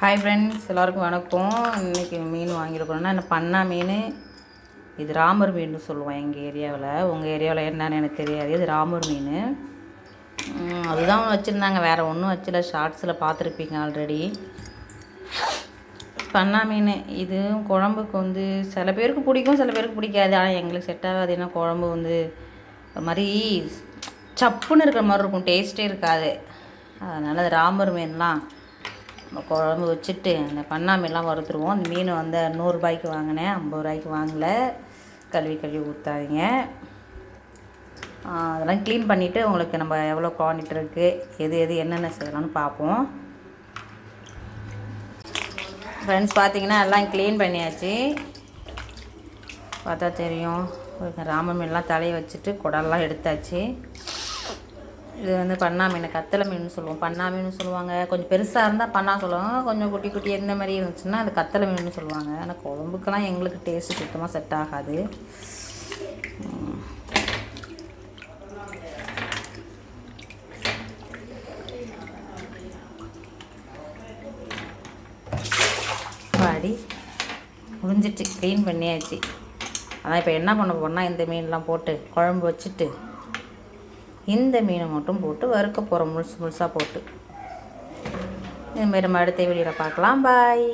Hi friends எல்லாருக்கும் வணக்கம். இன்றைக்கி மீன் வாங்கியிருக்கோம்னா என்ன பண்ணா மீன்? இது ராமர் மீன் சொல்லுவோம் எங்கள் ஏரியாவில். உங்கள் ஏரியாவில் என்னன்னு எனக்கு தெரியாது. இது ராமர் மீன். அதுதான் அதுதான் வச்சுருந்தாங்க. வேறு ஒன்றும் வச்சல. ஷார்ட்ஸில் பார்த்துருப்பீங்க ஆல்ரெடி பண்ணா மீன். இது குழம்புக்கு வந்து சில பேருக்கு பிடிக்கும் சில பேருக்கு பிடிக்காது. ஆனால் எங்களுக்கு செட் ஆகாது. ஏன்னா குழம்பு வந்து ஒரு மாதிரி சப்புன்னு இருக்கிற மாதிரி இருக்கும். டேஸ்ட்டே இருக்காது. அதனால் அது ராமர் மீன்லாம் குழம்பு வச்சுட்டு அந்த பண்ணா மீன்லாம் வறுத்துருவோம். அந்த மீன் வந்து நூறுரூபாய்க்கு வாங்கினேன். ஐம்பது ரூபாய்க்கு வாங்கலை. கழுவி கழுவி ஊற்றாதீங்க அதெல்லாம் க்ளீன் பண்ணிவிட்டு உங்களுக்கு நம்ம எவ்வளோ குவான்டிட்டி இருக்குது எது எது என்னென்ன செய்யலாம்னு பார்ப்போம். ஃப்ரெண்ட்ஸ் பார்த்தீங்கன்னா எல்லாம் க்ளீன் பண்ணியாச்சு. பார்த்தா தெரியும். ராம மீன்லாம் தலையை வச்சுட்டு குடல்லாம் எடுத்தாச்சு. இது வந்து பண்ணா மீன் கத்தலை மீன் சொல்லுவோம். பண்ணா மீன் சொல்லுவாங்க. கொஞ்சம் பெருசாக இருந்தால் பண்ணா சொல்லுவாங்க. கொஞ்சம் குட்டி குட்டி எந்த மாதிரி இருந்துச்சுன்னா அது கத்தலை மீன் சொல்லுவாங்க. ஆனால் குழம்புக்கெல்லாம் எங்களுக்கு டேஸ்ட்டு சுத்தமாக செட் ஆகாது. வாடி. பாடி முடிஞ்சிட்டு க்ளீன் பண்ணியாச்சு. அதான் இப்போ என்ன பண்ண போனால் இந்த மீன்லாம் போட்டு குழம்பு வச்சுட்டு இந்த மீனை மட்டும் போட்டு வறுக்க போகிறோம் முழுசு முழுசாக போட்டு. இதுமாரி நம்ம அடுத்த வீடியோவில் பார்க்கலாம். பாய்